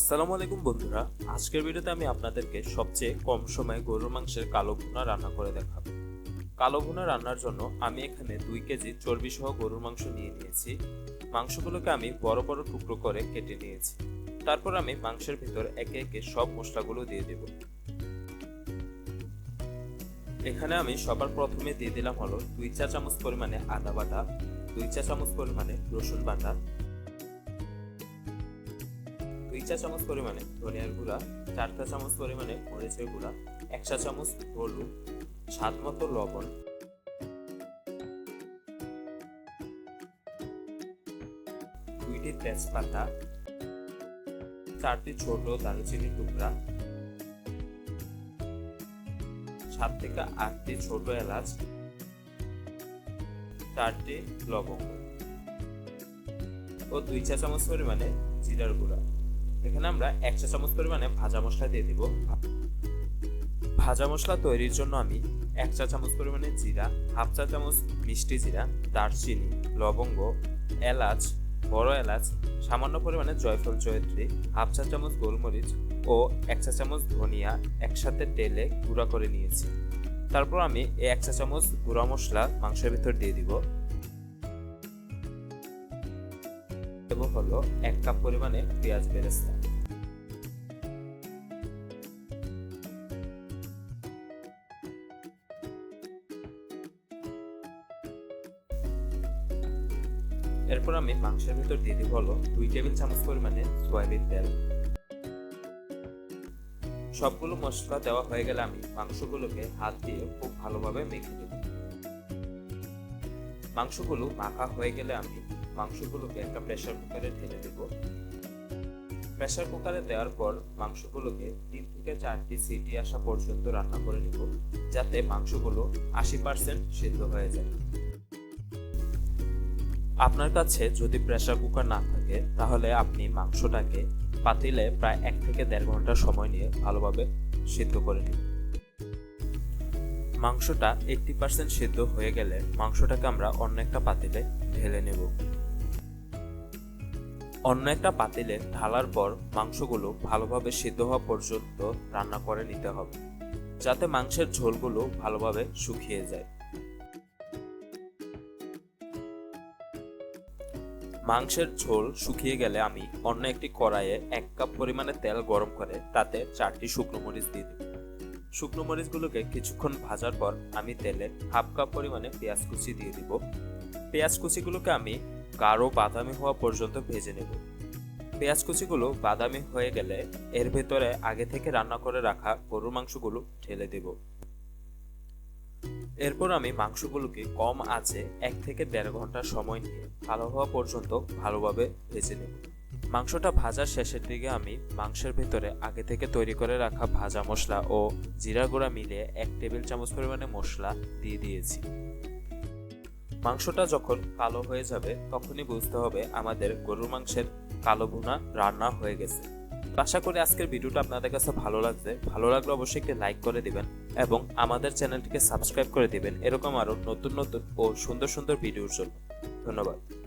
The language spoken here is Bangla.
আসসালামু আলাইকুম বন্ধুরা। আজকের ভিডিওতে আমি আপনাদেরকে সবচেয়ে কম সময়ে গরুর মাংসের কালো ভুনা রান্না করে দেখাবো। কালো ভুনা রান্নার জন্য আমি এখানে দুই কেজি চর্বি সহ গরুর মাংস নিয়ে নিয়েছি। মাংসগুলোকে আমি বড় বড় টুকরো করে কেটে নিয়েছি। তারপর আমি মাংসের ভিতর একে একে সব মশলাগুলো দিয়ে দেব। এখানে আমি সবার প্রথমে দিয়ে দিলাম হলো দুই চা চামচ পরিমাণে আদা বাটা, দুই চা চামচ পরিমাণে রসুন বাটা চা চামচ পরিমাণে ধনিয়ার গুঁড়া, চার চা চামচ পরিমাণে মরিচের গুঁড়া, এক চা চামচ হলুদ, স্বাদ মতো লবণ। দুইটি তেজপাতা, চারটি ছোট দারুচিনি টুকরা, সাত থেকে আটটি ছোট এলাচ, চারটি লবঙ্গ ও দুই চা চামচ পরিমাণে জিরার গুঁড়া। এখানে আমরা এক চা চামচ পরিমাণে ভাজা মশলা দিয়ে দিব। ভাজা মশলা তৈরির জন্য আমি এক চা চামচ পরিমাণে জিরা, হাফ চা চামচ মিষ্টি জিরা, দারচিনি, লবঙ্গ, এলাচ, বড় এলাচ, সামান্য পরিমাণে জয়ফল জয়ত্রী হাফ চা চামচ গোলমরিচ ও এক চা চামচ ধনিয়া একসাথে তেলে গুঁড়া করে নিয়েছি। তারপর আমি এই এক চা চামচ গুঁড়া মশলা মাংসের ভিতর দিয়ে দিব। দেব হলো এক কাপ পরিমাণে পেঁয়াজ বেরেস্তা। এরপর আমি মাংসের ভিতর দিয়ে দিব হলো দুই টেবিল চামচ পরিমাণে সয়াবিন তেল। সবগুলো মশলা দেওয়া হয়ে গেলে আমি মাংসগুলোকে হাত দিয়ে খুব ভালোভাবে মেখে দেব মাংসগুলো মাখা হয়ে গেলে আমি মাংসগুলোকে একটা প্রেসার কুকারে ঢেলে দেব। প্রেসার কুকারে দেওয়ার পর মাংসগুলোকে তিন থেকে চারটি সিটি আসা পর্যন্ত রান্না করে নেব, যাতে মাংসগুলো আশি পার্সেন্ট সিদ্ধ হয়ে যায়। আপনার কাছে যদি প্রেসার কুকার না থাকে, তাহলে আপনি মাংসটাকে পাতিলে প্রায় এক থেকে দেড় ঘণ্টা সময় নিয়ে ভালোভাবে সিদ্ধ করে নিন। মাংসটা এইটটি পার্সেন্ট সিদ্ধ হয়ে গেলে মাংসটাকে আমরা অন্য একটা পাতিলে ঢেলে নেব। অন্য একটা পাতিলে ঢালার পর মাংসগুলো ভালোভাবে সিদ্ধ হওয়া পর্যন্ত রান্না করে নিতে হবে, যাতে মাংসের ঝোলগুলো ভালোভাবে শুকিয়ে যায়। মাংসের ঝোল শুকিয়ে গেলে আমি অন্য একটি কড়াইয়ে এক কাপ পরিমাণে তেল গরম করে তাতে চারটি শুকনো মরিচ দিয়ে দেব। শুকনো মরিচগুলোকে কিছুক্ষণ ভাজার পর আমি তেলে হাফ কাপ পরিমাণে পেঁয়াজ কুচি দিয়ে দিব। পেঁয়াজ কুচিগুলোকে আমি গাঢ় বাদামি হওয়া পর্যন্ত ভেজে নেব। পেঁয়াজ কুচিগুলো বাদামি হয়ে গেলে এর ভেতরে আগে থেকে রান্না করে রাখা গরুর মাংসগুলো ঢেলে দেব। এরপর আমি মাংসগুলোকে কম আছে এক থেকে দেড় ঘণ্টা সময় নিয়ে ভালো হওয়া পর্যন্ত ভালোভাবে ভেজে নেব। মাংসটা ভাজার শেষের দিকে আমি মাংসের ভেতরে আগে থেকে তৈরি করে রাখা ভাজা মশলা ও জিরা গুঁড়া মিলিয়ে এক টেবিল চামচ পরিমাণে মশলা দিয়ে দিয়েছি। মাংসটা যখন কালো হয়ে যাবে, তখনই বুঝতে হবে আমাদের গরুর মাংসের কালো ভুনা রান্না হয়ে গেছে। আশা করি আজকের ভিডিওটা আপনাদের কাছে ভালো লাগছে। ভালো লাগলে অবশ্যই একটি লাইক করে দিবেন এবং আমাদের চ্যানেলটিকে সাবস্ক্রাইব করে দিবেন। এরকম আরও নতুন নতুন ও সুন্দর সুন্দর ভিডিওর জন্য। ধন্যবাদ।